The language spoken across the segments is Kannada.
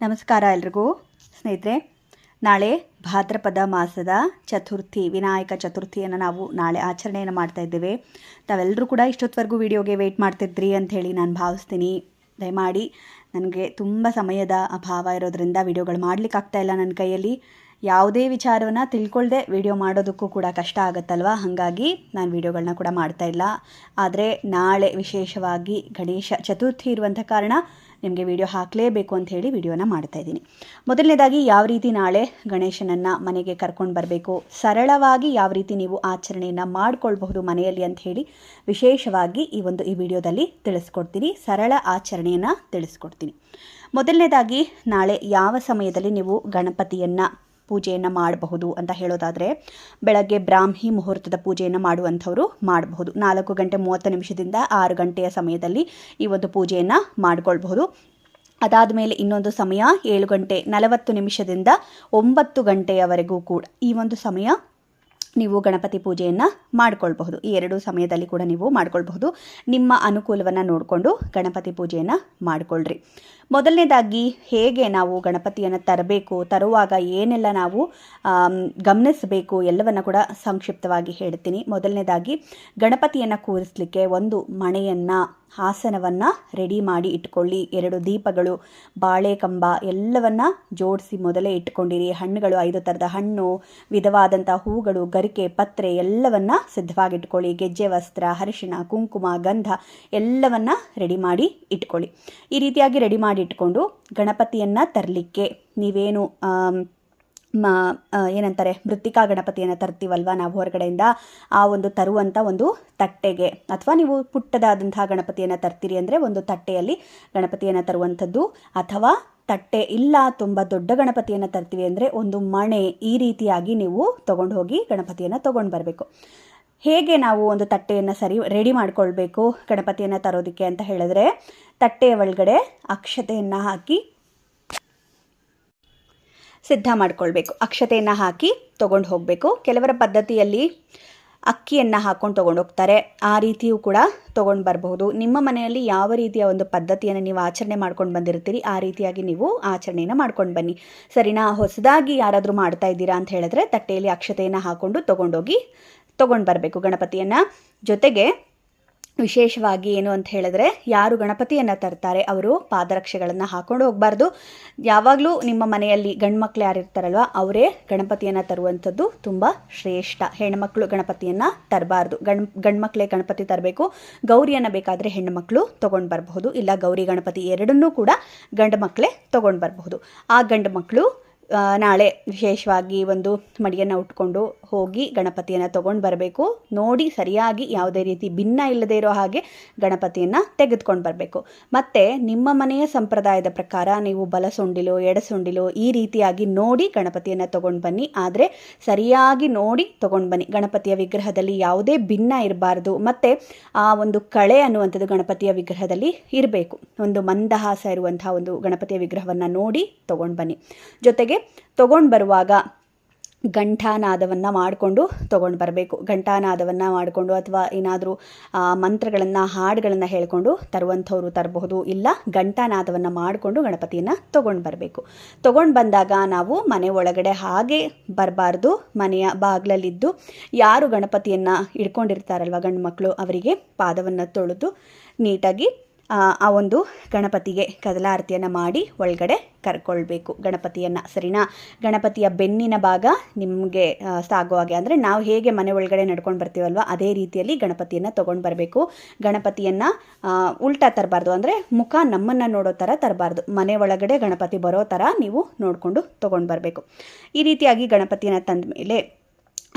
ನಮಸ್ಕಾರ ಎಲ್ರಿಗೂ. ಸ್ನೇಹಿತರೆ, ನಾಳೆ ಭಾದ್ರಪದ ಮಾಸದ ಚತುರ್ಥಿ, ವಿನಾಯಕ ಚತುರ್ಥಿಯನ್ನು ನಾವು ನಾಳೆ ಆಚರಣೆಯನ್ನು ಮಾಡ್ತಾ ಇದ್ದೇವೆ. ತಾವೆಲ್ಲರೂ ಕೂಡ ಇಷ್ಟೊತ್ತವರೆಗೂ ವಿಡಿಯೋಗೆ ವೆಯ್ಟ್ ಮಾಡ್ತಿದ್ರಿ ಅಂಥೇಳಿ ನಾನು ಭಾವಿಸ್ತೀನಿ. ದಯಮಾಡಿ ನನಗೆ ತುಂಬ ಸಮಯದ ಅಭಾವ ಇರೋದರಿಂದ ವಿಡಿಯೋಗಳು ಮಾಡಲಿಕ್ಕಾಗ್ತಾ ಇಲ್ಲ ನನ್ನ ಕೈಯಲ್ಲಿ. ಯಾವುದೇ ವಿಚಾರವನ್ನು ತಿಳ್ಕೊಳ್ಳದೆ ವಿಡಿಯೋ ಮಾಡೋದಕ್ಕೂ ಕೂಡ ಕಷ್ಟ ಆಗುತ್ತಲ್ವ? ಹಾಗಾಗಿ ನಾನು ವಿಡಿಯೋಗಳನ್ನ ಕೂಡ ಮಾಡ್ತಾ ಇಲ್ಲ. ಆದರೆ ನಾಳೆ ವಿಶೇಷವಾಗಿ ಗಣೇಶ ಚತುರ್ಥಿ ಇರುವಂಥ ಕಾರಣ ನಿಮಗೆ ವಿಡಿಯೋ ಹಾಕಲೇಬೇಕು ಅಂತ ಹೇಳಿ ವಿಡಿಯೋನ ಮಾಡ್ತಾ ಇದ್ದೀನಿ. ಮೊದಲನೇದಾಗಿ ಯಾವ ರೀತಿ ನಾಳೆ ಗಣೇಶನನ್ನು ಮನೆಗೆ ಕರ್ಕೊಂಡು ಬರಬೇಕು? ಸರಳವಾಗಿ ಯಾವ ರೀತಿ ನೀವು ಆಚರಣೆಯನ್ನು ಮಾಡಿಕೊಳ್ಬಹುದು ಮನೆಯಲ್ಲಿ ಅಂತ ಹೇಳಿ ವಿಶೇಷವಾಗಿ ಈ ಒಂದು ಈ ವಿಡಿಯೋದಲ್ಲಿ ತಿಳಿಸ್ಕೊಡ್ತೀನಿ. ಸರಳ ಆಚರಣೆಯನ್ನು ತಿಳಿಸ್ಕೊಡ್ತೀನಿ. ಮೊದಲನೇದಾಗಿ ನಾಳೆ ಯಾವ ಸಮಯದಲ್ಲಿ ನೀವು ಗಣಪತಿಯನ್ನು ಪೂಜೆಯನ್ನು ಮಾಡಬಹುದು ಅಂತ ಹೇಳೋದಾದರೆ, ಬೆಳಗ್ಗೆ ಬ್ರಾಹ್ಮಿ ಮುಹೂರ್ತದ ಪೂಜೆಯನ್ನು ಮಾಡುವಂಥವರು ಮಾಡಬಹುದು. ನಾಲ್ಕು ಗಂಟೆ ಮೂವತ್ತು ನಿಮಿಷದಿಂದ ಆರು ಗಂಟೆಯ ಸಮಯದಲ್ಲಿ ಈ ಒಂದು ಪೂಜೆಯನ್ನು ಮಾಡಿಕೊಳ್ಬಹುದು. ಅದಾದ ಮೇಲೆ ಇನ್ನೊಂದು ಸಮಯ ಏಳು ಗಂಟೆ ನಲವತ್ತು ನಿಮಿಷದಿಂದ ಒಂಬತ್ತು ಗಂಟೆಯವರೆಗೂ ಕೂಡ ಈ ಒಂದು ಸಮಯ ನೀವು ಗಣಪತಿ ಪೂಜೆಯನ್ನು ಮಾಡ್ಕೊಳ್ಬಹುದು. ಈ ಎರಡು ಸಮಯದಲ್ಲಿ ಕೂಡ ನೀವು ಮಾಡ್ಕೊಳ್ಬಹುದು. ನಿಮ್ಮ ಅನುಕೂಲವನ್ನು ನೋಡಿಕೊಂಡು ಗಣಪತಿ ಪೂಜೆಯನ್ನು ಮಾಡಿಕೊಳ್ಳ್ರಿ ಮೊದಲನೇದಾಗಿ ಹೇಗೆ ನಾವು ಗಣಪತಿಯನ್ನು ತರಬೇಕು, ತರುವಾಗ ಏನೆಲ್ಲ ನಾವು ಗಮನಿಸಬೇಕು ಎಲ್ಲವನ್ನು ಕೂಡ ಸಂಕ್ಷಿಪ್ತವಾಗಿ ಹೇಳ್ತೀನಿ. ಮೊದಲನೇದಾಗಿ ಗಣಪತಿಯನ್ನು ಕೂರಿಸಲಿಕ್ಕೆ ಒಂದು ಮಣೆಯನ್ನು ಹಾಸನವನ್ನು ರೆಡಿ ಮಾಡಿ ಇಟ್ಕೊಳ್ಳಿ. ಎರಡು ದೀಪಗಳು ಬಾಳೆ ಕಂಬ ಎಲ್ಲವನ್ನ ಜೋಡಿಸಿ ಮೊದಲೇ ಇಟ್ಕೊಂಡಿರಿ. ಹಣ್ಣುಗಳು, ಐದು ಥರದ ಹಣ್ಣು ವಿಧವಾದಂಥ ಹೂಗಳು, ಗರಿಕೆ, ಪತ್ರೆ ಎಲ್ಲವನ್ನ ಸಿದ್ಧವಾಗಿಟ್ಕೊಳ್ಳಿ ಗೆಜ್ಜೆ, ವಸ್ತ್ರ, ಅರಿಶಿಣ, ಕುಂಕುಮ, ಗಂಧ ಎಲ್ಲವನ್ನ ರೆಡಿ ಮಾಡಿ ಇಟ್ಕೊಳ್ಳಿ. ಈ ರೀತಿಯಾಗಿ ರೆಡಿ ಮಾಡಿ ಇಟ್ಕೊಂಡು ಗಣಪತಿಯನ್ನು ತರಲಿಕ್ಕೆ ನೀವೇನು ಮ ಏನಂತಾರೆ, ಮೃತ್ತಿಕಾ ಗಣಪತಿಯನ್ನು ತರ್ತೀವಲ್ವ ನಾವು ಹೊರಗಡೆಯಿಂದ? ಆ ಒಂದು ತರುವಂಥ ಒಂದು ತಟ್ಟೆಗೆ. ಅಥವಾ ನೀವು ಪುಟ್ಟದಾದಂತಹ ಗಣಪತಿಯನ್ನು ತರ್ತೀರಿ ಅಂದರೆ ಒಂದು ತಟ್ಟೆಯಲ್ಲಿ ಗಣಪತಿಯನ್ನು ತರುವಂಥದ್ದು. ಅಥವಾ ತಟ್ಟೆ ಇಲ್ಲ, ತುಂಬ ದೊಡ್ಡ ಗಣಪತಿಯನ್ನು ತರ್ತೀವಿ ಅಂದರೆ ಒಂದು ಮಣೆ ಈ ರೀತಿಯಾಗಿ ನೀವು ತೊಗೊಂಡು ಹೋಗಿ ಗಣಪತಿಯನ್ನು ತೊಗೊಂಡು ಬರಬೇಕು. ಹೇಗೆ ನಾವು ಒಂದು ತಟ್ಟೆಯನ್ನು ಸರಿ, ರೆಡಿ ಮಾಡ್ಕೊಳ್ಬೇಕು ಗಣಪತಿಯನ್ನು ತರೋದಕ್ಕೆ ಅಂತ ಹೇಳಿದ್ರೆ, ತಟ್ಟೆಯ ಒಳಗಡೆ ಅಕ್ಷತೆಯನ್ನು ಹಾಕಿ ಸಿದ್ಧ ಮಾಡ್ಕೊಳ್ಬೇಕು. ಅಕ್ಷತೆಯನ್ನು ಹಾಕಿ ತೊಗೊಂಡು ಹೋಗಬೇಕು. ಕೆಲವರ ಪದ್ಧತಿಯಲ್ಲಿ ಅಕ್ಕಿಯನ್ನು ಹಾಕ್ಕೊಂಡು ತೊಗೊಂಡು ಹೋಗ್ತಾರೆ. ಆ ರೀತಿಯೂ ಕೂಡ ತೊಗೊಂಡು ಬರಬಹುದು. ನಿಮ್ಮ ಮನೆಯಲ್ಲಿ ಯಾವ ರೀತಿಯ ಒಂದು ಪದ್ಧತಿಯನ್ನು ನೀವು ಆಚರಣೆ ಮಾಡ್ಕೊಂಡು ಬಂದಿರ್ತೀರಿ, ಆ ರೀತಿಯಾಗಿ ನೀವು ಆಚರಣೆಯನ್ನು ಮಾಡ್ಕೊಂಡು ಬನ್ನಿ. ಸರಿನಾ? ಹೊಸದಾಗಿ ಯಾರಾದರೂ ಮಾಡ್ತಾ ಇದ್ದೀರಾ ಅಂತ ಹೇಳಿದ್ರೆ ತಟ್ಟೆಯಲ್ಲಿ ಅಕ್ಷತೆಯನ್ನು ಹಾಕ್ಕೊಂಡು ತೊಗೊಂಡೋಗಿ ತೊಗೊಂಡು ಬರಬೇಕು ಗಣಪತಿಯನ್ನು. ಜೊತೆಗೆ ವಿಶೇಷವಾಗಿ ಏನು ಅಂತ ಹೇಳಿದ್ರೆ, ಯಾರು ಗಣಪತಿಯನ್ನು ತರ್ತಾರೆ, ಅವರು ಪಾದರಕ್ಷೆಗಳನ್ನು ಹಾಕೊಂಡು ಹೋಗಬಾರ್ದು. ಯಾವಾಗಲೂ ನಿಮ್ಮ ಮನೆಯಲ್ಲಿ ಗಂಡ್ಮಕ್ಳು ಯಾರು ಇರ್ತಾರಲ್ವ, ಅವರೇ ಗಣಪತಿಯನ್ನು ತರುವಂಥದ್ದು ತುಂಬ ಶ್ರೇಷ್ಠ. ಹೆಣ್ಮಕ್ಳು ಗಣಪತಿಯನ್ನು ತರಬಾರ್ದು. ಗಂಡ್ ಗಂಡ್ಮಕ್ಳೇ ಗಣಪತಿ ತರಬೇಕು. ಗೌರಿಯನ್ನು ಬೇಕಾದರೆ ಹೆಣ್ಣುಮಕ್ಕಳು ತೊಗೊಂಡು ಬರಬಹುದು. ಇಲ್ಲ ಗೌರಿ ಗಣಪತಿ ಎರಡನ್ನೂ ಕೂಡ ಗಂಡು ಮಕ್ಕಳೇ ತೊಗೊಂಡು ಬರಬಹುದು. ಆ ಗಂಡು ಮಕ್ಕಳು ನಾಳೆ ವಿಶೇಷವಾಗಿ ಒಂದು ಮಡಿಯನ್ನು ಉಟ್ಕೊಂಡು ಹೋಗಿ ಗಣಪತಿಯನ್ನು ತೊಗೊಂಡು ಬರಬೇಕು. ನೋಡಿ ಸರಿಯಾಗಿ ಯಾವುದೇ ರೀತಿ ಭಿನ್ನ ಇಲ್ಲದೇ ಇರೋ ಹಾಗೆ ಗಣಪತಿಯನ್ನು ತೆಗೆದುಕೊಂಡು ಬರಬೇಕು. ಮತ್ತು ನಿಮ್ಮ ಮನೆಯ ಸಂಪ್ರದಾಯದ ಪ್ರಕಾರ ನೀವು ಬಲಸೊಂಡಿಲು ಎಡಸೊಂಡಿಲು ಈ ರೀತಿಯಾಗಿ ನೋಡಿ ಗಣಪತಿಯನ್ನು ತೊಗೊಂಡು ಬನ್ನಿ. ಆದರೆ ಸರಿಯಾಗಿ ನೋಡಿ ತೊಗೊಂಡು ಬನ್ನಿ. ಗಣಪತಿಯ ವಿಗ್ರಹದಲ್ಲಿ ಯಾವುದೇ ಭಿನ್ನ ಇರಬಾರ್ದು. ಮತ್ತು ಆ ಒಂದು ಕಳೆ ಅನ್ನುವಂಥದ್ದು ಗಣಪತಿಯ ವಿಗ್ರಹದಲ್ಲಿ ಇರಬೇಕು. ಒಂದು ಮಂದಹಾಸ ಇರುವಂತಹ ಒಂದು ಗಣಪತಿಯ ವಿಗ್ರಹವನ್ನು ನೋಡಿ ತೊಗೊಂಡು ಬನ್ನಿ. ಜೊತೆಗೆ ತೊಗೊಂಡು ಬರುವಾಗ ಘಂಟಾನಾದವನ್ನು ಮಾಡಿಕೊಂಡು ತೊಗೊಂಡು ಬರಬೇಕು ಘಂಟಾನಾದವನ್ನು ಮಾಡಿಕೊಂಡು ಅಥವಾ ಏನಾದರೂ ಮಂತ್ರಗಳನ್ನು, ಹಾಡುಗಳನ್ನು ಹೇಳ್ಕೊಂಡು ತರುವಂಥವ್ರು ತರಬಹುದು. ಇಲ್ಲ, ಘಂಟಾನಾದವನ್ನು ಮಾಡಿಕೊಂಡು ಗಣಪತಿಯನ್ನು ತೊಗೊಂಡು ಬರಬೇಕು ತೊಗೊಂಡು ಬಂದಾಗ ನಾವು ಮನೆ ಒಳಗಡೆ ಹಾಗೆ ಬರಬಾರ್ದು. ಮನೆಯ ಬಾಗಿಲಲ್ಲಿದ್ದು ಯಾರು ಗಣಪತಿಯನ್ನು ಇಟ್ಕೊಂಡಿರ್ತಾರಲ್ವ ಗಂಡು ಮಕ್ಕಳು ಅವರಿಗೆ ಪಾದವನ್ನು ತೊಳೆದು ನೀಟಾಗಿ ಆ ಒಂದು ಗಣಪತಿಗೆ ಕದಲಾರತಿಯನ್ನು ಮಾಡಿ ಒಳಗಡೆ ಕರ್ಕೊಳ್ಬೇಕು. ಗಣಪತಿಯನ್ನು, ಸರಿನಾ? ಗಣಪತಿಯ ಬೆನ್ನಿನ ಭಾಗ ನಿಮಗೆ ಸಾಗೋ ಹಾಗೆ. ಅಂದರೆ ನಾವು ಹೇಗೆ ಮನೆ ಒಳಗಡೆ ನಡ್ಕೊಂಡು ಬರ್ತೀವಲ್ವ, ಅದೇ ರೀತಿಯಲ್ಲಿ ಗಣಪತಿಯನ್ನು ತೊಗೊಂಡು ಬರಬೇಕು. ಗಣಪತಿಯನ್ನು ಉಲ್ಟಾ ತರಬಾರ್ದು. ಅಂದರೆ ಮುಖ ನಮ್ಮನ್ನು ನೋಡೋ ಥರ ತರಬಾರ್ದು. ಮನೆ ಒಳಗಡೆ ಗಣಪತಿ ಬರೋ ಥರ ನೀವು ನೋಡಿಕೊಂಡು ತೊಗೊಂಡು ಬರಬೇಕು. ಈ ರೀತಿಯಾಗಿ ಗಣಪತಿಯನ್ನು ತಂದ ಮೇಲೆ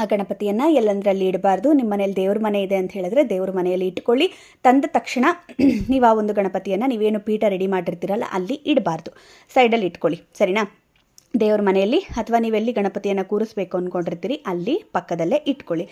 ಆ ಗಣಪತಿಯನ್ನು ಎಲ್ಲಂದ್ರಲ್ಲಿ ಇಡಬಾರ್ದು? ನಿಮ್ಮ ಮನೇಲಿ ದೇವ್ರ ಮನೆ ಇದೆ ಅಂತ ಹೇಳಿದ್ರೆ ದೇವ್ರ ಮನೆಯಲ್ಲಿ ಇಟ್ಕೊಳ್ಳಿ. ತಂದ ತಕ್ಷಣ ನೀವು ಆ ಒಂದು ಗಣಪತಿಯನ್ನು ನೀವೇನು ಪೀಠ ರೆಡಿ ಮಾಡಿರ್ತೀರಲ್ಲ, ಅಲ್ಲಿ ಇಡಬಾರ್ದು. ಸೈಡಲ್ಲಿ ಇಟ್ಕೊಳ್ಳಿ. ಸರಿನಾ? ದೇವ್ರ ಮನೆಯಲ್ಲಿ ಅಥವಾ ನೀವೆಲ್ಲಿ ಗಣಪತಿಯನ್ನು ಕೂರಿಸ್ಬೇಕು ಅಂದ್ಕೊಂಡಿರ್ತೀರಿ ಅಲ್ಲಿ ಪಕ್ಕದಲ್ಲೇ ಇಟ್ಕೊಳ್ಳಿ.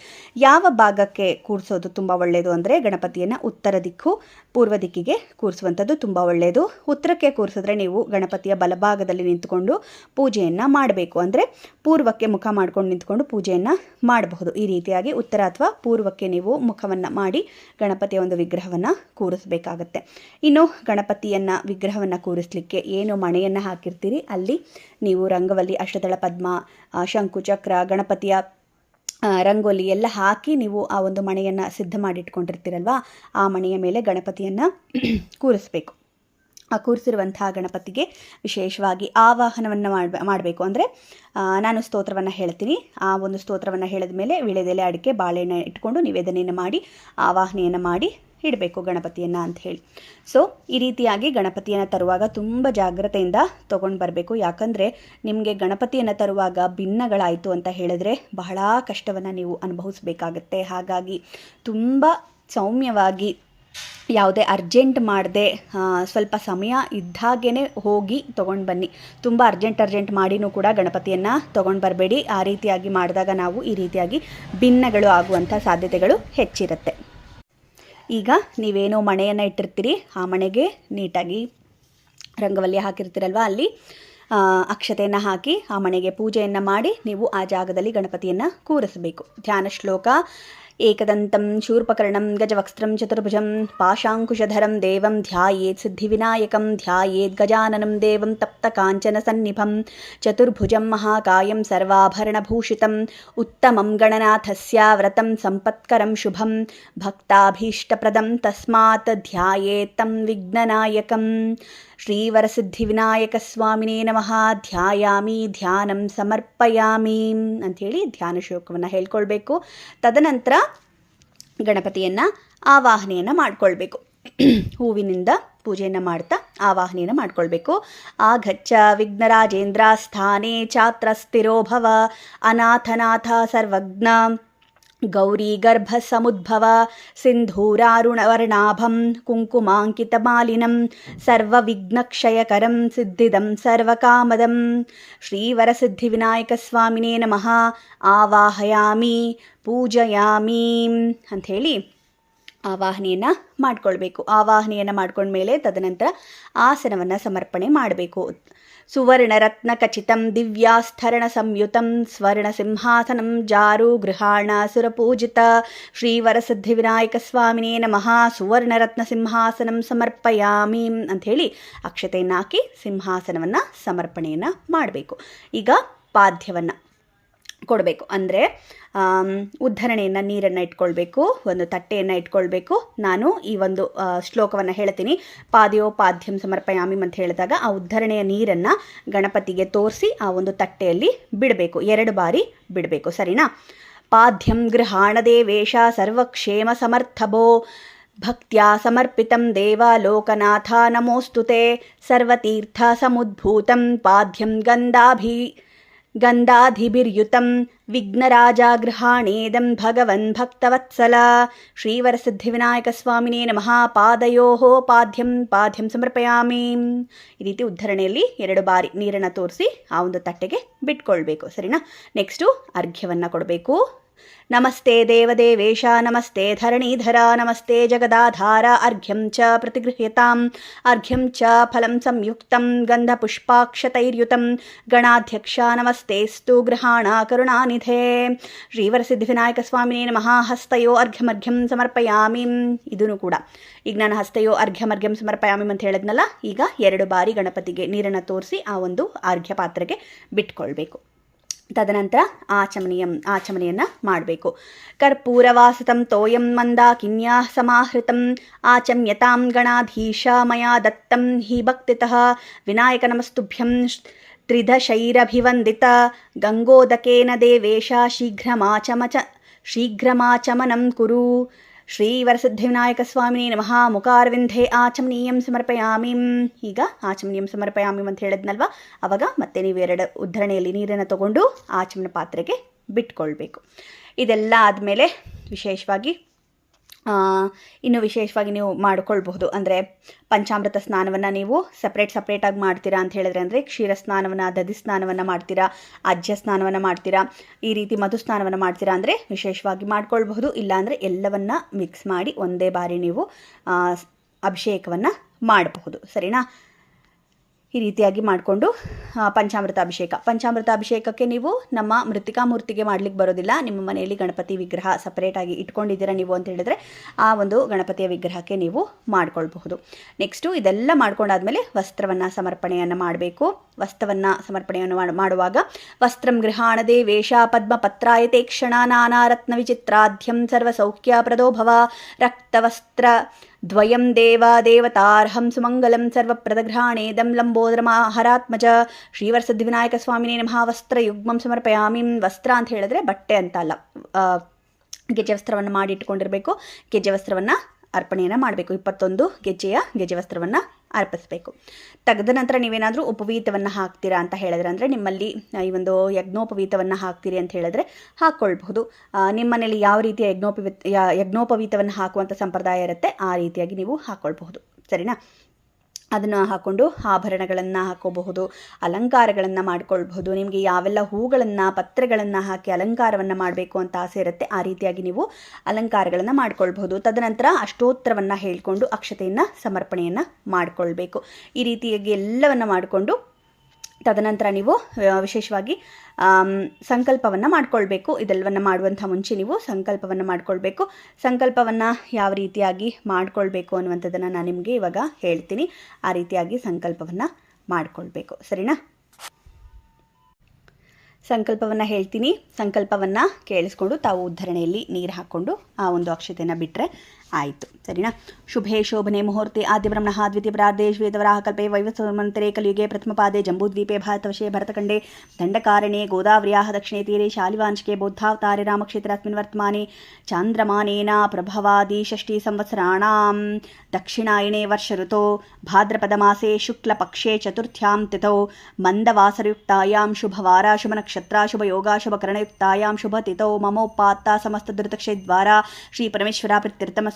ಯಾವ ಭಾಗಕ್ಕೆ ಕೂರಿಸೋದು ತುಂಬ ಒಳ್ಳೆಯದು ಅಂದರೆ ಗಣಪತಿಯನ್ನು ಉತ್ತರ ದಿಕ್ಕು, ಪೂರ್ವ ದಿಕ್ಕಿಗೆ ಕೂರಿಸುವಂಥದ್ದು ತುಂಬ ಒಳ್ಳೆಯದು ಉತ್ತರಕ್ಕೆ ಕೂರಿಸಿದ್ರೆ ನೀವು ಗಣಪತಿಯ ಬಲಭಾಗದಲ್ಲಿ ನಿಂತ್ಕೊಂಡು ಪೂಜೆಯನ್ನು ಮಾಡಬೇಕು ಅಂದರೆ ಪೂರ್ವಕ್ಕೆ ಮುಖ ಮಾಡ್ಕೊಂಡು ನಿಂತ್ಕೊಂಡು ಪೂಜೆಯನ್ನು ಮಾಡಬಹುದು. ಈ ರೀತಿಯಾಗಿ ಉತ್ತರ ಅಥವಾ ಪೂರ್ವಕ್ಕೆ ನೀವು ಮುಖವನ್ನು ಮಾಡಿ ಗಣಪತಿಯ ಒಂದು ವಿಗ್ರಹವನ್ನು ಕೂರಿಸಬೇಕಾಗತ್ತೆ. ಇನ್ನು ಗಣಪತಿಯನ್ನು ವಿಗ್ರಹವನ್ನು ಕೂರಿಸಲಿಕ್ಕೆ ಏನು ಮಣೆಯನ್ನು ಹಾಕಿರ್ತೀರಿ, ಅಲ್ಲಿ ನೀವು ರಂಗವಲ್ಲಿ ಅಷ್ಟದಳ ಪದ್ಮ ಶಂಕು ಚಕ್ರ, ಗಣಪತಿಯ ರಂಗೋಲಿ ಎಲ್ಲ ಹಾಕಿ ನೀವು ಆ ಒಂದು ಮಣೆಯನ್ನು ಸಿದ್ಧ ಮಾಡಿಟ್ಕೊಂಡಿರ್ತೀರಲ್ವಾ? ಆ ಮಣೆಯ ಮೇಲೆ ಗಣಪತಿಯನ್ನು ಕೂರಿಸ್ಬೇಕು. ಆ ಕೂರಿಸಿರುವಂತಹ ಗಣಪತಿಗೆ ವಿಶೇಷವಾಗಿ ಆವಾಹನವನ್ನು ಮಾಡ ಮಾಡಬೇಕು. ಅಂದರೆ ನಾನು ಸ್ತೋತ್ರವನ್ನು ಹೇಳ್ತೀನಿ. ಆ ಒಂದು ಸ್ತೋತ್ರವನ್ನು ಹೇಳಿದ ಮೇಲೆ ವಿಳೆದೆಲೆ ಅಡಿಕೆ ಬಾಳೆಹಣ್ಣು ಇಟ್ಕೊಂಡು ನಿವೇದನೆಯನ್ನು ಮಾಡಿ, ಆವಾಹನೆಯನ್ನು ಮಾಡಿ ಇಡಬೇಕು ಗಣಪತಿಯನ್ನು ಹೇಳಿ. ಸೊ ಈ ರೀತಿಯಾಗಿ ಗಣಪತಿಯನ್ನು ತರುವಾಗ ತುಂಬ ಜಾಗ್ರತೆಯಿಂದ ತೊಗೊಂಡು ಬರಬೇಕು. ಯಾಕಂದರೆ ನಿಮಗೆ ಗಣಪತಿಯನ್ನು ತರುವಾಗ ಭಿನ್ನಗಳಾಯಿತು ಅಂತ ಹೇಳಿದ್ರೆ ಬಹಳ ಕಷ್ಟವನ್ನು ನೀವು ಅನುಭವಿಸ್ಬೇಕಾಗತ್ತೆ. ಹಾಗಾಗಿ ತುಂಬ ಸೌಮ್ಯವಾಗಿ ಯಾವುದೇ ಅರ್ಜೆಂಟ್ ಮಾಡದೆ ಸ್ವಲ್ಪ ಸಮಯ ಇದ್ದಾಗೇ ಹೋಗಿ ತೊಗೊಂಡು ಬನ್ನಿ. ತುಂಬ ಅರ್ಜೆಂಟ್ ಅರ್ಜೆಂಟ್ ಮಾಡಿನೂ ಕೂಡ ಗಣಪತಿಯನ್ನು ತೊಗೊಂಡು ಬರಬೇಡಿ. ಆ ರೀತಿಯಾಗಿ ಮಾಡಿದಾಗ ನಾವು ಈ ರೀತಿಯಾಗಿ ಭಿನ್ನಗಳು ಆಗುವಂಥ ಸಾಧ್ಯತೆಗಳು ಹೆಚ್ಚಿರುತ್ತೆ. ಈಗ ನೀವೇನೋ ಮಣೆಯನ್ನು ಇಟ್ಟಿರ್ತೀರಿ, ಆ ಮಣೆಗೆ ನೀಟಾಗಿ ರಂಗವಲ್ಲಿ ಹಾಕಿರ್ತೀರಲ್ವ ಅಲ್ಲಿ ಅಕ್ಷತೆಯನ್ನು ಹಾಕಿ ಆ ಮಣೆಗೆ ಪೂಜೆಯನ್ನು ಮಾಡಿ ನೀವು ಆ ಜಾಗದಲ್ಲಿ ಗಣಪತಿಯನ್ನು ಕೂರಿಸಬೇಕು. ಧ್ಯಾನ ಶ್ಲೋಕ ಏಕದಂತಂ ಶೂರ್ಪಕರ್ಣಂ ಗಜವಕ್ಸ್ತ್ರಂ ಚತುರ್ಭುಜಂ ಪಾಶಾಂಕುಶಧರಂ ದೇವಂ ಧ್ಯಾಯೇತ್ ಸಿದ್ಧಿವಿನಾಯಕಂ ಧ್ಯಾಯೇತ್ ಗಜಾನನಂ ದೇವಂ ತಪ್ತ ಕಾಂಚನ ಸನ್ನಿಭಂ ಚತುರ್ಭುಜಂ ಮಹಾಕಾಯಂ ಸರ್ವಾಭರಣಭೂಷಿತಂ ಉತ್ತಮಂ ಗಣನಾಥಸ್ಯ ವ್ರತಂ ಸಂಪತ್ಕರಂ ಶುಭಂ ಭಕ್ತಾಭೀಷ್ಟಪ್ರದಂ ತಸ್ಮಾತ್ ಧ್ಯಾಯೇತ್ತಂ ವಿಘ್ನನಾಯಕಂ ಶ್ರೀವರಸಿದ್ಧಿವಿನಾಯಕಸ್ವಾಮಿನೇ ನಮಃ ಧ್ಯಾಯಾಮಿ ಧ್ಯಾನಂ ಸಮರ್ಪಯಾಮಿ ಅಂಥೇಳಿ ಧ್ಯಾನ ಶ್ಲೋಕವನ್ನು ಹೇಳ್ಕೊಳ್ಬೇಕು ತದನಂತರ ಗಣಪತಿಯನ್ನು ಆವಾಹನೆಯನ್ನು ಮಾಡಿಕೊಳ್ಬೇಕು. ಹೂವಿನಿಂದ ಪೂಜೆಯನ್ನು ಮಾಡ್ತಾ ಆವಾಹನೆಯನ್ನು ಮಾಡ್ಕೊಳ್ಬೇಕು. ಆಗಚ್ಚ ವಿಘ್ನರಾಜೇಂದ್ರ ಸ್ಥಾನೇ ಚಾತ್ರ ಸ್ಥಿರೋಭವ ಅನಾಥನಾಥ ಸರ್ವಜ್ಞ ಸಮುದ್ಭವ ಸಿಂಧೂರಾರುಣವರ್ಣಾಭಂ ಕುಂಕುಮಾಂಕಿತಮಾಲಿನಂ ಸರ್ವವಿಘ್ನಕ್ಷಯಕರಂ ಸಿದ್ಧಿದಂ ಸರ್ವಕಾಮದಂ ಶ್ರೀವರಸಿದ್ಧಿವಿನಾಯಕಸ್ವಾಮಿನೇ ನಮಃ ಆವಾಹಯಾಮಿ ಪೂಜಯಾಮಿ ಅಂಥೇಳಿ ಆವಾಹನೆಯನ್ನು ಮಾಡ್ಕೊಳ್ಬೇಕು. ಆವಾಹನೆಯನ್ನು ಮಾಡ್ಕೊಂಡ್ಮೇಲೆ ತದನಂತರ ಆಸನವನ್ನು ಸಮರ್ಪಣೆ ಮಾಡಬೇಕು. ಸುವರ್ಣರತ್ನ ಖಚಿತಂ ದಿವ್ಯಾಸ್ಥರಣ ಸಂಯುತಂ ಸ್ವರ್ಣ ಸಿಂಹಾಸನಂ ಜಾರು ಗೃಹಾಣ ಸುರಪೂಜಿತ ಶ್ರೀವರಸಿದ್ಧಿವಿನಾಯಕ ಸ್ವಾಮಿನೇ ನಮಃ ಸುವರ್ಣರತ್ನ ಸಿಂಹಾಸನಂ ಸಮರ್ಪಯಾಮಿ ಅಂಥೇಳಿ ಅಕ್ಷತೆಯನ್ನು ಹಾಕಿ ಸಿಂಹಾಸನವನ್ನು ಸಮರ್ಪಣೆಯನ್ನು ಮಾಡಬೇಕು. ಈಗ ಪಾದ್ಯವನ್ನು. ಕೊಡಬೇಕು. ಅಂದರೆ ಉದ್ಧರಣೆಯನ್ನು ನೀರನ್ನು ಇಟ್ಕೊಳ್ಬೇಕು, ಒಂದು ತಟ್ಟೆಯನ್ನು ಇಟ್ಕೊಳ್ಬೇಕು. ನಾನು ಈ ಒಂದು ಶ್ಲೋಕವನ್ನು ಹೇಳ್ತೀನಿ. ಪಾದ್ಯೋ ಪಾದ್ಯಂ ಸಮರ್ಪಯಾಮಿ ಅಂತ ಹೇಳಿದಾಗ ಆ ಉದ್ಧರಣೆಯ ನೀರನ್ನು ಗಣಪತಿಗೆ ತೋರಿಸಿ ಆ ಒಂದು ತಟ್ಟೆಯಲ್ಲಿ ಬಿಡಬೇಕು. ಎರಡು ಬಾರಿ ಬಿಡಬೇಕು. ಸರಿನಾ? ಪಾದ್ಯಂ ಗೃಹಾಣದೇ ವೇಷ ಸರ್ವಕ್ಷೇಮ ಸಮರ್ಥಭೋ. ಭಕ್ತ್ಯಾ ಸಮರ್ಪಿತಂ ದೇವ ಲೋಕನಾಥ ನಮೋಸ್ತುತೆ. ಸರ್ವತೀರ್ಥ ಸಮುದ್ಭೂತಂ ಪಾದ್ಯಂ ಗಂಧಾಭಿ. ಗಂಧಾಧಿಭಿರ್ಯುತಂ ವಿಘ್ನರಾಜಾಗೃಹಾಣೇದಂ ಭಗವನ್ ಭಕ್ತವತ್ಸಲ ಶ್ರೀವರಸಿದ್ಧಿವಿನಾಯಕಸ್ವಾಮಿನೇ ನಮಃ ಪಾದಯೋ ಪಾದ್ಯಂ ಪಾದ್ಯಂ ಸಮರ್ಪಯಾಮಿ ಈ ರೀತಿ ಉದ್ಧರಣೆಯಲ್ಲಿ ಎರಡು ಬಾರಿ ನೀರನ್ನು ತೋರಿಸಿ, ಆ ಒಂದು ತಟ್ಟೆಗೆ ಬಿಟ್ಕೊಳ್ಬೇಕು. ಸರಿನಾ? ನೆಕ್ಸ್ಟು ಅರ್ಘ್ಯವನ್ನು ಕೊಡಬೇಕು. ನಮಸ್ತೆ ದೇವದೇವೇಶ, ನಮಸ್ತೆ ಧರಣೀಧರ, ನಮಸ್ತೆ ಜಗದಾಧಾರ, ಅರ್ಘ್ಯಂ ಚ ಪ್ರತಿಗೃಹ್ಯತಾಂ, ಅರ್ಘ್ಯಂ ಚ ಫಲಂ ಸಂಯುಕ್ತಂ, ಗಂಧಪುಷ್ಪಾಕ್ಷತೈರ್ಯುತಂ, ಗಣಾಧ್ಯಕ್ಷ ನಮಸ್ತೆಸ್ತು ಗೃಹಾಣ ಕರುಣಾನಿಧೆ. ಶ್ರೀವರಸಿದ್ಧಿವಿನಾಯಕ ಸ್ವಾಮಿನೇ ನಮಃ, ಹಸ್ತಯೋ ಅರ್ಘ್ಯಮರ್ಘ್ಯಂ ಸಮರ್ಪಯಾಮಿ. ಇದೂ ಕೂಡ. ಈಗ ನಾನು ಹಸ್ತಯೋ ಅರ್ಘ್ಯಮರ್ಘ್ಯಂ ಸಮರ್ಪಯಾಮಿ ಅಂತ ಹೇಳಿದ್ನಲ್ಲ, ಈಗ ಎರಡು ಬಾರಿ ಗಣಪತಿಗೆ ನೀರನ್ನು ತೋರಿಸಿ ಆ ಒಂದು ಅರ್ಘ್ಯ ಪಾತ್ರೆಗೆ ಬಿಟ್ಕೊಳ್ಬೇಕು. ತದನಂತರ ಆಚಮನೀಯ, ಆಚಮನೆಯನ್ನು ಮಾಡಬೇಕು. ಕರ್ಪೂರವಾಸತಂ ತೋಯಂ ಮಂದಾಕಿನ್ಯಾ ಸಮಾಹೃತಂ ಆಚಮ್ಯತಾಂ ಗಣಾಧೀಶ ಮಯಾ ದತ್ತಂ ಹಿ ಭಕ್ತಿತಃ ವಿನಾಯಕ ನಮಸ್ತುಭ್ಯಂ ತ್ರಿಧಶೈರಭಿವಂದಿತ ಗಂಗೋದಕೇನ ದೇವೇಶ ಶೀಘ್ರಮಾಚಮಚ ಶೀಘ್ರಮಾಚಮನಂ ಕುರು. ಶ್ರೀವರಸಿದ್ಧಿವಿನಾಯಕ ಸ್ವಾಮಿನಿ ನಮಃ. ಮುಖಾರ್ವಿಂಧೆ ಆಚಮನೀಯಂ ಸಮರ್ಪಯಾಮಿ. ಈಗ ಆಚಮನೀಯಂ ಸಮರ್ಪಯಾಮಿ ಅಂತ ಹೇಳಿದ್ನಲ್ವ? ಅವಾಗ ಮತ್ತೆ ನೀವು ಎರಡು ಉದ್ಧರಣೆಯಲ್ಲಿ ನೀರನ್ನು ತಗೊಂಡು ಆಚಮನ ಪಾತ್ರೆಗೆ ಬಿಟ್ಕೊಳ್ಬೇಕು. ಇದೆಲ್ಲ ಆದಮೇಲೆ ವಿಶೇಷವಾಗಿ ಇನ್ನು ವಿಶೇಷವಾಗಿ ನೀವು ಮಾಡ್ಕೊಳ್ಬಹುದು. ಅಂದರೆ ಪಂಚಾಮೃತ ಸ್ನಾನವನ್ನು ನೀವು ಸಪ್ರೇಟ್ ಸಪ್ರೇಟಾಗಿ ಮಾಡ್ತೀರಾ ಅಂತ ಹೇಳಿದ್ರೆ ಅಂದರೆ ಕ್ಷೀರ ಸ್ನಾನವನ್ನು, ದಧಿ ಸ್ನಾನವನ್ನು ಮಾಡ್ತೀರಾ, ಅಜ್ಜ ಸ್ನಾನವನ್ನು ಮಾಡ್ತೀರಾ, ಈ ರೀತಿ ಮಧು ಸ್ನಾನವನ್ನು ಮಾಡ್ತೀರಾ ಅಂದರೆ ವಿಶೇಷವಾಗಿ ಮಾಡ್ಕೊಳ್ಬಹುದು. ಇಲ್ಲಾಂದರೆ ಎಲ್ಲವನ್ನ ಮಿಕ್ಸ್ ಮಾಡಿ ಒಂದೇ ಬಾರಿ ನೀವು ಅಭಿಷೇಕವನ್ನು ಮಾಡಬಹುದು. ಸರಿನಾ? ಈ ರೀತಿಯಾಗಿ ಮಾಡಿಕೊಂಡು ಪಂಚಾಮೃತ ಅಭಿಷೇಕ ಪಂಚಾಮೃತ ಅಭಿಷೇಕಕ್ಕೆ ನೀವು ನಮ್ಮ ಮೃತಿಕಾ ಮೂರ್ತಿಗೆ ಮಾಡ್ಲಿಕ್ಕೆ ಬರೋದಿಲ್ಲ. ನಿಮ್ಮ ಮನೆಯಲ್ಲಿ ಗಣಪತಿ ವಿಗ್ರಹ ಸಪರೇಟಾಗಿ ಇಟ್ಕೊಂಡಿದ್ದೀರಾ ನೀವು ಅಂತ ಹೇಳಿದ್ರೆ, ಆ ಒಂದು ಗಣಪತಿಯ ವಿಗ್ರಹಕ್ಕೆ ನೀವು ಮಾಡಿಕೊಳ್ಬಹುದು. ನೆಕ್ಸ್ಟು ಇದೆಲ್ಲ ಮಾಡ್ಕೊಂಡಾದ್ಮೇಲೆ ವಸ್ತ್ರವನ್ನು ಸಮರ್ಪಣೆಯನ್ನು ಮಾಡಬೇಕು. ವಸ್ತ್ರವನ್ನು ಸಮರ್ಪಣೆಯನ್ನು ಮಾಡುವಾಗ ವಸ್ತ್ರಂ ಗೃಹಾಣದೆ ವೇಷ ಪದ್ಮ ಪತ್ರಾಯತೆ ಕ್ಷಣ ನಾನಾ ರತ್ನ ವಿಚಿತ್ರಾಧ್ಯಂ ಸರ್ವಸೌಖ್ಯ ಪ್ರದೋಭವ ರಕ್ತ ರಕ್ತವಸ್ತ್ರ ದ್ವಯಂ ದೇವ ದೇವತಾರ್ಹಂ ಸುಮಂಗಲಂ ಸರ್ವಪ್ರದಘ್ರಾಣೇದಂ ಲಂಬೋದರಮಾಹರಾತ್ಮಜ. ಶ್ರೀವರ್ಸದ್ವಿನಾಯಕ ಸ್ವಾಮಿನೇ ನಮಃ. ವಸ್ತ್ರ ಯುಗ್ಮಂ ಸಮರ್ಪಯಾಮಿ. ವಸ್ತ್ರ ಅಂತ ಹೇಳಿದ್ರೆ ಬಟ್ಟೆ ಅಂತ ಅಲ್ಲ ಗೆಜ್ಜೆ ವಸ್ತ್ರವನ್ನು ಮಾಡಿ ಇಟ್ಕೊಂಡಿರಬೇಕು ಗೆಜ್ಜೆ ವಸ್ತ್ರವನ್ನು ಅರ್ಪಣೆಯನ್ನು ಮಾಡಬೇಕು. ಇಪ್ಪತ್ತೊಂದು ಗೆಜ್ಜೆಯ ಗೆಜ್ಜೆ ವಸ್ತ್ರವನ್ನು ಅರ್ಪಿಸಬೇಕು. ತೆಗೆದ ನಂತರ ನೀವೇನಾದರೂ ಉಪವೀತವನ್ನು ಹಾಕ್ತೀರಾ ಅಂತ ಹೇಳಿದ್ರೆ ಅಂದರೆ ನಿಮ್ಮಲ್ಲಿ ಈ ಒಂದು ಯಜ್ಞೋಪವೀತವನ್ನು ಹಾಕ್ತೀರಿ ಅಂತ ಹೇಳಿದ್ರೆ ಹಾಕ್ಕೊಳ್ಬಹುದು ನಿಮ್ಮನೇಲಿ ನಿಮ್ಮ ಮನೇಲಿ ಯಾವ ರೀತಿಯ ಯಜ್ಞೋಪವೀತ ಯಜ್ಞೋಪವೀತವನ್ನು ಹಾಕುವಂಥ ಸಂಪ್ರದಾಯ ಇರುತ್ತೆ, ಆ ರೀತಿಯಾಗಿ ನೀವು ಹಾಕ್ಕೊಳ್ಬಹುದು ಸರಿನಾ? ಅದನ್ನು ಹಾಕ್ಕೊಂಡು ಆಭರಣಗಳನ್ನು ಹಾಕೋಬಹುದು, ಅಲಂಕಾರಗಳನ್ನು ಮಾಡ್ಕೊಳ್ಬಹುದು, ನಿಮಗೆ ಯಾವೆಲ್ಲ ಹೂಗಳನ್ನು, ಪತ್ರೆಗಳನ್ನು ಹಾಕಿ ಅಲಂಕಾರವನ್ನು ಮಾಡಬೇಕು ಅಂತ ಆಸೆ ಇರುತ್ತೆ, ಆ ರೀತಿಯಾಗಿ ನೀವು ಅಲಂಕಾರಗಳನ್ನು ಮಾಡ್ಕೊಳ್ಬಹುದು. ತದನಂತರ ಅಷ್ಟೋತ್ತರವನ್ನು ಹೇಳಿಕೊಂಡು ಅಕ್ಷತೆಯನ್ನು, ಸಮರ್ಪಣೆಯನ್ನು ಮಾಡಿಕೊಳ್ಬೇಕು. ಈ ರೀತಿಯಾಗಿ ಎಲ್ಲವನ್ನು ಮಾಡಿಕೊಂಡು ತದನಂತರ ನೀವು ವಿಶೇಷವಾಗಿ ಸಂಕಲ್ಪವನ್ನು ಮಾಡ್ಕೊಳ್ಬೇಕು. ಇದೆಲ್ಲವನ್ನು ಮಾಡುವಂಥ ಮುಂಚೆ ನೀವು ಸಂಕಲ್ಪವನ್ನು ಮಾಡ್ಕೊಳ್ಬೇಕು. ಸಂಕಲ್ಪವನ್ನು ಯಾವ ರೀತಿಯಾಗಿ ಮಾಡ್ಕೊಳ್ಬೇಕು ಅನ್ನುವಂಥದ್ದನ್ನು ನಾನು ನಿಮಗೆ ಇವಾಗ ಹೇಳ್ತೀನಿ. ಆ ರೀತಿಯಾಗಿ ಸಂಕಲ್ಪವನ್ನು ಮಾಡ್ಕೊಳ್ಬೇಕು. ಸರಿನಾ? ಸಂಕಲ್ಪವನ್ನು ಹೇಳ್ತೀನಿ. ಸಂಕಲ್ಪವನ್ನು ಕೇಳಿಸ್ಕೊಂಡು ತಾವು ಉದ್ಧರಣೆಯಲ್ಲಿ ನೀರು ಹಾಕ್ಕೊಂಡು ಆ ಒಂದು ಅಕ್ಷತೆಯನ್ನು ಬಿಟ್ಟರೆ ಆಯಿತು ಸರಿನಾ ಶುಭೆ ಶೋಭನೆ ಮುಹೂರ್ತೆ ಆದಿಬ್ರಹ್ಮಣ ದ್ವಿತೀಯ ಪ್ರಾರ್ಧೆ ಶ್ವೇತವರಾಹ ಕಲ್ಪೆ ವೈವಸ್ವಮಂತರೆ ಕಲಿಯುಗೆ ಪ್ರಥಮ ಪಾದೆ ಜಂಬೂದ್ವೀಪೆ ಭಾರತವಶೇ ಭರತಖಂಡೆ ದಂಡಕಾರಣೆ ಗೋದಾವರ್ಯಾಹ ದಕ್ಷಿಣೆ ತೀರೆ ಶಾಲಿವಾಂಶಿಕೆ ಬೌದ್ಧಾವತಾರೆ ರಾಮಕ್ಷೇತ್ರಸ್ಮಿನ್ ವರ್ತಮಾನೆ ಚಾಂದ್ರಮಾನೇನ ಪ್ರಭವಾದಿ ಷಷ್ಠಿ ಸಂವತ್ಸರಾಣಾಂ ದಕ್ಷಿಣಾಯಣೆ ವರ್ಷಋತೋ ಭಾದ್ರಪದಮಾಸೆ ಶುಕ್ಲಪಕ್ಷೆ ಚತುರ್ಥ್ಯಾಂ ತಿಥೌ ಮಂದವಾಸರಯುಕ್ತಾಯಾಂ ಶುಭವಾರ ಶುಭನಕ್ಷತ್ರ ಶುಭಯೋಗ ಶುಭಕರಣಯುಕ್ತಾಯಾಂ ಶುಭತಿಥೌ ಮಮೋಪಾತ್ತ ಸಮಸ್ತದುರಿತಕ್ಷೇದ್ವಾರ ಶ್ರೀ ಪರಮೇಶ್ವರ ಪ್ರೀತ್ಯರ್ಥಮಸ್ಮಾಕಂ ಸಕುಟುಂಬಾನಾಂ ಕ್ಷೇಮ ಸ್ಥೈರ್ಯ ವಿಜಯಾಭಯ ಆನಂದ ಆಯುರಾರೋಗ್ಯ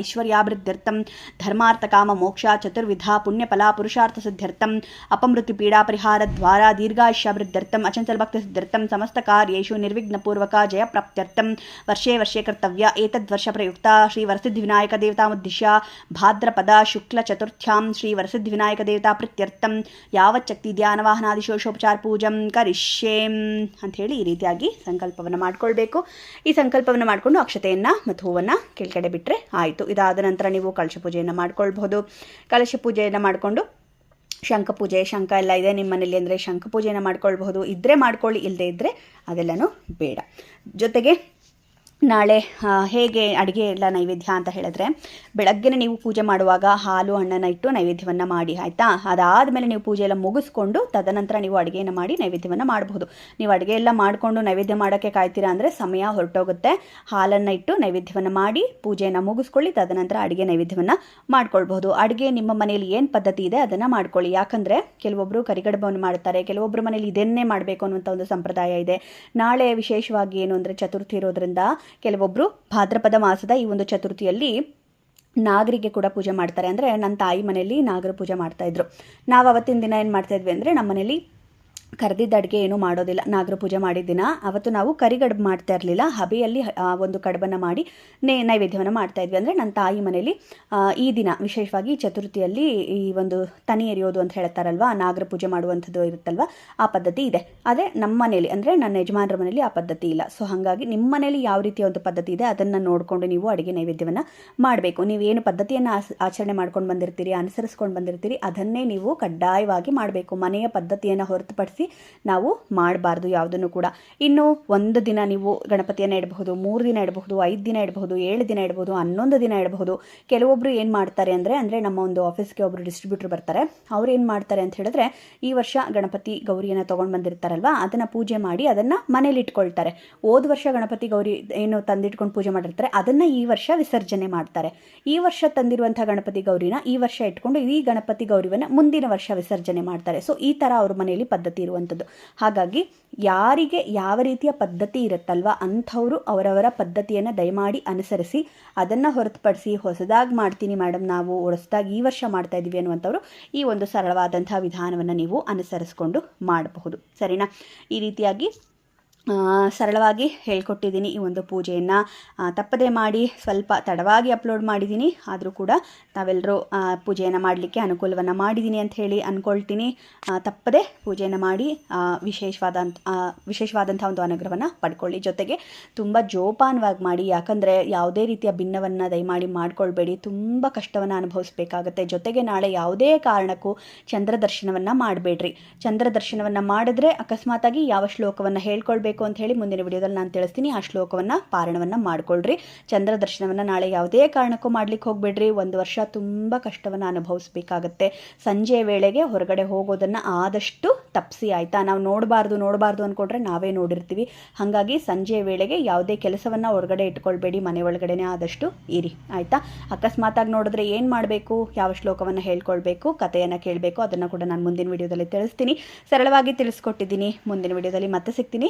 ಐಶ್ವರ್ಯಾಭಿವೃದ್ಧ್ಯರ್ಥಂ ಧರ್ಮಾರ್ಥಕಾಮ ಮೋಕ್ಷ ಚತುರ್ವಿಧ ಪುಣ್ಯಫಲ ಪುರುಷಾರ್ಥ ಸಿದ್ಧ್ಯರ್ಥಂ ಅಪಮೃತ್ಯು ಪೀಡಾ ಪರಿಹಾರ ದ್ವಾರ ದೀರ್ಘಾಯುಷ್ಯಾಭಿವೃದ್ಧ್ಯರ್ಥಂ ಅಚಂಚಲ ಭಕ್ತಿ ಸಿದ್ಧ್ಯರ್ಥಂ ಸಮಸ್ತ ಕಾರ್ಯೇಷು ನಿರ್ವಿಘ್ನಪೂರ್ವಕ ಜಯ ಪ್ರಾಪ್ತ್ಯರ್ಥಂ ವರ್ಷೇ ವರ್ಷೇ ಕರ್ತವ್ಯ ಏತದ್ವರ್ಷ ಪ್ರಯುಕ್ತ ಶ್ರೀ ವರಸಿದ್ಧಿವಿನಾಯಕ ದೇವತಾಮುದ್ದೇಶ್ಯ ಭಾದ್ರಪದ ಶುಕ್ಲ ಚತುರ್ಥ್ಯಾಂ ಶ್ರೀ ವರಸಿದ್ಧಿವಿನಾಯಕ ದೇವತಾ ಪ್ರೀತ್ಯರ್ಥಂ ಯಾವಚ್ಚಕ್ತಿ ಧ್ಯಾನವಾಹನಾದಿ ಶೋಷೋಪಚಾರ ಪೂಜಂ ಕರಿಷ್ಯೇಂ ಅಂಥೇಳಿ ಈ ರೀತಿಯಾಗಿ ಸಂಕಲ್ಪವನ್ನು ಮಾಡ್ಕೊಳ್ಬೇಕು ಈ ಸಂಕಲ್ಪವನ್ನು ಮಾಡಿಕೊಂಡು ಅಕ್ಷತೆಯನ್ನು ಮತ್ತು ಹೂವನ್ನು ಕೆಳಗಡೆ ಬಿಟ್ಟರೆ ಆಯಿತು. ಇದಾದ ನಂತರ ನೀವು ಕಲಶ ಪೂಜೆಯನ್ನು ಮಾಡ್ಕೊಳ್ಬಹುದು. ಕಲಶ ಪೂಜೆಯನ್ನು ಮಾಡಿಕೊಂಡು ಶಂಖ ಪೂಜೆ, ಶಂಖ ಎಲ್ಲ ಇದೆ ನಿಮ್ಮ ಮನೇಲಿ ಅಂದರೆ ಶಂಖ ಪೂಜೆಯನ್ನು ಮಾಡ್ಕೊಳ್ಬಹುದು. ಇದ್ದರೆ ಮಾಡ್ಕೊಳ್ಳಿ ಇಲ್ಲದೇ ಇದ್ದರೆ ಅದೆಲ್ಲನೂ ಬೇಡ. ಜೊತೆಗೆ ನಾಳೆ ಹೇಗೆ ಅಡುಗೆ ಎಲ್ಲ ನೈವೇದ್ಯ ಅಂತ ಹೇಳಿದ್ರೆ ಬೆಳಗ್ಗೆ ನೀವು ಪೂಜೆ ಮಾಡುವಾಗ ಹಾಲು, ಹಣ್ಣನ್ನು ಇಟ್ಟು ನೈವೇದ್ಯವನ್ನು ಮಾಡಿ, ಆಯಿತಾ? ಅದಾದಮೇಲೆ ನೀವು ಪೂಜೆ ಎಲ್ಲ ಮುಗಿಸ್ಕೊಂಡು ತದನಂತರ ನೀವು ಅಡುಗೆಯನ್ನು ಮಾಡಿ ನೈವೇದ್ಯವನ್ನು ಮಾಡಬಹುದು ನೀವು ಅಡುಗೆ ಎಲ್ಲ ಮಾಡಿಕೊಂಡು ನೈವೇದ್ಯ ಮಾಡೋಕ್ಕೆ ಕಾಯ್ತೀರಾ ಅಂದರೆ ಸಮಯ ಹೊರಟೋಗುತ್ತೆ. ಹಾಲನ್ನು ಇಟ್ಟು ನೈವೇದ್ಯವನ್ನು ಮಾಡಿ ಪೂಜೆಯನ್ನು ಮುಗಿಸ್ಕೊಳ್ಳಿ, ತದನಂತರ ಅಡುಗೆ ನೈವೇದ್ಯವನ್ನು ಮಾಡ್ಕೊಳ್ಬಹುದು ಅಡುಗೆ ನಿಮ್ಮ ಮನೆಯಲ್ಲಿ ಏನು ಪದ್ಧತಿ ಇದೆ ಅದನ್ನು ಮಾಡ್ಕೊಳ್ಳಿ. ಯಾಕಂದರೆ ಕೆಲವೊಬ್ಬರು ಕರಿಗಡಬವನ್ನು ಮಾಡ್ತಾರೆ ಕೆಲವೊಬ್ಬರು ಮನೇಲಿ ಇದನ್ನೇ ಮಾಡಬೇಕು ಅನ್ನುವಂಥ ಒಂದು ಸಂಪ್ರದಾಯ ಇದೆ. ನಾಳೆ ವಿಶೇಷವಾಗಿ ಏನು ಅಂದರೆ ಚತುರ್ಥಿ ಇರೋದ್ರಿಂದ ಕೆಲವೊಬ್ಬರು ಭಾದ್ರಪದ ಮಾಸದ ಈ ಒಂದು ಚತುರ್ಥಿಯಲ್ಲಿ ನಾಗರಿಗೆ ಕೂಡ ಪೂಜೆ ಮಾಡ್ತಾರೆ. ಅಂದರೆ ನನ್ನ ತಾಯಿ ಮನೆಯಲ್ಲಿ ನಾಗರ ಪೂಜೆ ಮಾಡ್ತಾಯಿದ್ರು ನಾವು ಅವತ್ತಿನ ದಿನ ಏನು ಮಾಡ್ತಾಯಿದ್ವಿ ಅಂದರೆ ನಮ್ಮ ಮನೇಲಿ ಕರೆದಿದ್ದ ಅಡುಗೆ ಏನೂ ಮಾಡೋದಿಲ್ಲ. ನಾಗರ ಪೂಜೆ ಮಾಡಿದ ದಿನ ಅವತ್ತು ನಾವು ಕರಿಗಡ್ಬು ಮಾಡ್ತಾ ಇರಲಿಲ್ಲ. ಹಬೆಯಲ್ಲಿ ಒಂದು ಕಡಬನ್ನು ಮಾಡಿ ನೇ, ನೈವೇದ್ಯವನ್ನು ಮಾಡ್ತಾ ಇದ್ವಿ. ಅಂದರೆ ನನ್ನ ತಾಯಿ ಮನೆಯಲ್ಲಿ ಈ ದಿನ ವಿಶೇಷವಾಗಿ ಚತುರ್ಥಿಯಲ್ಲಿ ಈ ಒಂದು ತನಿ ಎರೆಯೋದು ಅಂತ ಹೇಳ್ತಾರಲ್ವ, ನಾಗರ ಪೂಜೆ ಮಾಡುವಂಥದ್ದು ಇರುತ್ತಲ್ವ, ಆ ಪದ್ಧತಿ ಇದೆ. ಅದೇ ನಮ್ಮ ಮನೇಲಿ, ಅಂದರೆ ನನ್ನ ಯಜಮಾನರ ಮನೆಯಲ್ಲಿ ಆ ಪದ್ಧತಿ ಇಲ್ಲ. ಸೊ ಹಾಗಾಗಿ ನಿಮ್ಮ ಮನೇಲಿ ಯಾವ ರೀತಿಯ ಒಂದು ಪದ್ಧತಿ ಇದೆ, ಅದನ್ನು ನೋಡಿಕೊಂಡು ನೀವು ಅಡುಗೆ ನೈವೇದ್ಯವನ್ನು ಮಾಡಬೇಕು. ನೀವೇನು ಪದ್ಧತಿಯನ್ನು ಆಸ್, ಆಚರಣೆ ಮಾಡ್ಕೊಂಡು ಬಂದಿರ್ತೀರಿ, ಅನುಸರಿಸ್ಕೊಂಡು ಬಂದಿರ್ತೀರಿ, ಅದನ್ನೇ ನೀವು ಕಡ್ಡಾಯವಾಗಿ ಮಾಡಬೇಕು. ಮನೆಯ ಪದ್ಧತಿಯನ್ನು ಹೊರತುಪಡಿಸಿ ನಾವು ಮಾಡಬಾರ್ದು ಯಾವುದನ್ನು ಕೂಡ. ಇನ್ನು ಒಂದು ದಿನ ನೀವು ಗಣಪತಿಯನ್ನು ಇಡಬಹುದು, ಮೂರು ದಿನ ಇಡಬಹುದು, ಐದು ದಿನ ಇಡಬಹುದು, ಏಳು ದಿನ ಇಡಬಹುದು, ಹನ್ನೊಂದು ದಿನ ಇಡಬಹುದು. ಕೆಲವೊಬ್ಬರು ಏನು ಮಾಡ್ತಾರೆ ಅಂದರೆ ಅಂದರೆ ನಮ್ಮ ಒಂದು ಆಫೀಸ್ಗೆ ಒಬ್ಬರು ಡಿಸ್ಟ್ರಿಬ್ಯೂಟರ್ ಬರ್ತಾರೆ. ಅವ್ರು ಏನು ಮಾಡ್ತಾರೆ ಅಂತ ಹೇಳಿದ್ರೆ, ಈ ವರ್ಷ ಗಣಪತಿ ಗೌರಿಯನ್ನು ತೊಗೊಂಡು ಬಂದಿರ್ತಾರಲ್ವ, ಅದನ್ನು ಪೂಜೆ ಮಾಡಿ ಅದನ್ನು ಮನೇಲಿ ಇಟ್ಕೊಳ್ತಾರೆ. ಹೋದ ವರ್ಷ ಗಣಪತಿ ಗೌರಿ ಏನು ತಂದಿಟ್ಕೊಂಡು ಪೂಜೆ ಮಾಡಿರ್ತಾರೆ, ಅದನ್ನು ಈ ವರ್ಷ ವಿಸರ್ಜನೆ ಮಾಡ್ತಾರೆ. ಈ ವರ್ಷ ತಂದಿರುವಂಥ ಗಣಪತಿ ಗೌರಿನ ಈ ವರ್ಷ ಇಟ್ಕೊಂಡು ಈ ಗಣಪತಿ ಗೌರಿವನ್ನು ಮುಂದಿನ ವರ್ಷ ವಿಸರ್ಜನೆ ಮಾಡ್ತಾರೆ. ಸೊ ಈ ಥರ ಅವ್ರ ಮನೆಯಲ್ಲಿ ಪದ್ಧತಿ ಇರುವಂಥದ್ದು. ಹಾಗಾಗಿ ಯಾರಿಗೆ ಯಾವ ರೀತಿಯ ಪದ್ಧತಿ ಇರುತ್ತಲ್ವ ಅಂಥವರು ಅವರವರ ಪದ್ಧತಿಯನ್ನು ದಯಮಾಡಿ ಅನುಸರಿಸಿ ಅದನ್ನು ಹೊರತುಪಡಿಸಿ ಹೊಸದಾಗಿ ಮಾಡ್ತೀನಿ ಮೇಡಮ್ ನಾವು ಹೊಸದಾಗಿ ಈ ವರ್ಷ ಮಾಡ್ತಾ ಇದ್ದೀವಿ ಅನ್ನುವಂಥವ್ರು ಈ ಒಂದು ಸರಳವಾದಂಥ ವಿಧಾನವನ್ನು ನೀವು ಅನುಸರಿಸ್ಕೊಂಡು ಮಾಡಬಹುದು. ಸರಿನಾ? ಈ ರೀತಿಯಾಗಿ ಸರಳವಾಗಿ ಹೇಳ್ಕೊಟ್ಟಿದ್ದೀನಿ ಈ ಒಂದು ಪೂಜೆಯನ್ನು. ತಪ್ಪದೇ ಮಾಡಿ ಸ್ವಲ್ಪ ತಡವಾಗಿ ಅಪ್ಲೋಡ್ ಮಾಡಿದ್ದೀನಿ. ಆದರೂ ಕೂಡ ತಾವೆಲ್ಲರೂ ಪೂಜೆಯನ್ನು ಮಾಡಲಿಕ್ಕೆ ಅನುಕೂಲವನ್ನು ಮಾಡಿದ್ದೀನಿ ಅಂತ ಹೇಳಿ ಅಂದ್ಕೊಳ್ತೀನಿ ತಪ್ಪದೇ ಪೂಜೆಯನ್ನು ಮಾಡಿ ವಿಶೇಷವಾದಂಥ ವಿಶೇಷವಾದಂಥ ಒಂದು ಅನುಗ್ರಹವನ್ನು ಪಡ್ಕೊಳ್ಳಿ. ಜೊತೆಗೆ ತುಂಬ ಜೋಪಾನವಾಗಿ ಮಾಡಿ, ಯಾಕಂದರೆ ಯಾವುದೇ ರೀತಿಯ ಭಿನ್ನವನ್ನು ದಯಮಾಡಿ ಮಾಡಿಕೊಳ್ಬೇಡಿ. ತುಂಬ ಕಷ್ಟವನ್ನು ಅನುಭವಿಸಬೇಕಾಗತ್ತೆ. ಜೊತೆಗೆ ನಾಳೆ ಯಾವುದೇ ಕಾರಣಕ್ಕೂ ಚಂದ್ರ ದರ್ಶನವನ್ನು ಮಾಡಬೇಡ್ರಿ. ಚಂದ್ರ ದರ್ಶನವನ್ನು ಮಾಡಿದ್ರೆ ಅಕಸ್ಮಾತಾಗಿ ಯಾವ ಶ್ಲೋಕವನ್ನು ಹೇಳ್ಕೊಳ್ಬೇಕು? ಅಂತ ಹೇಳಿ ಮುಂದಿನ ವಿಡಿಯೋದಲ್ಲಿ ನಾನು ತಿಳಿಸ್ತೀನಿ. ಆ ಶ್ಲೋಕವನ್ನು ಪಾರಣವನ್ನು ಮಾಡ್ಕೊಳ್ರಿ. ಚಂದ್ರ ದರ್ಶನವನ್ನು ನಾಳೆ ಯಾವುದೇ ಕಾರಣಕ್ಕೂ ಮಾಡ್ಲಿಕ್ಕೆ ಹೋಗಬೇಡ್ರಿ. ಒಂದು ವರ್ಷ ತುಂಬ ಕಷ್ಟವನ್ನು ಅನುಭವಿಸಬೇಕಾಗತ್ತೆ. ಸಂಜೆ ವೇಳೆಗೆ ಹೊರಗಡೆ ಹೋಗೋದನ್ನು ಆದಷ್ಟು ತಪ್ಪಿಸಿ ಆಯಿತಾ? ನಾವು ನೋಡಬಾರ್ದು ನೋಡಬಾರ್ದು ಅಂದ್ಕೊಂಡ್ರೆ ನಾವೇ ನೋಡಿರ್ತೀವಿ. ಹಾಗಾಗಿ ಸಂಜೆ ವೇಳೆಗೆ ಯಾವುದೇ ಕೆಲಸವನ್ನು ಹೊರಗಡೆ ಇಟ್ಕೊಳ್ಬೇಡಿ. ಮನೆ ಒಳಗಡೆನೇ ಆದಷ್ಟು ಇರಿ. ಆಯಿತಾ? ಅಕಸ್ಮಾತಾಗಿ ನೋಡಿದ್ರೆ ಏನು ಮಾಡಬೇಕು? ಯಾವ ಶ್ಲೋಕವನ್ನು ಹೇಳ್ಕೊಳ್ಬೇಕು? ಕಥೆಯನ್ನು ಕೇಳಬೇಕು? ಅದನ್ನು ಕೂಡ ನಾನು ಮುಂದಿನ ವಿಡಿಯೋದಲ್ಲಿ ತಿಳಿಸ್ತೀನಿ. ಸರಳವಾಗಿ ತಿಳಿಸ್ಕೊಟ್ಟಿದ್ದೀನಿ. ಮುಂದಿನ ವಿಡಿಯೋದಲ್ಲಿ ಮತ್ತೆ ಸಿಗ್ತೀನಿ.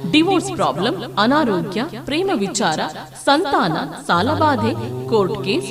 ಡಿವೋರ್ಸ್ ಪ್ರಾಬ್ಲಮ್ ಅನಾರೋಗ್ಯ ಪ್ರೇಮ ವಿಚಾರ ಸಂತಾನ ಸಾಲಬಾಧೆ ಕೋರ್ಟ್ ಕೇಸ್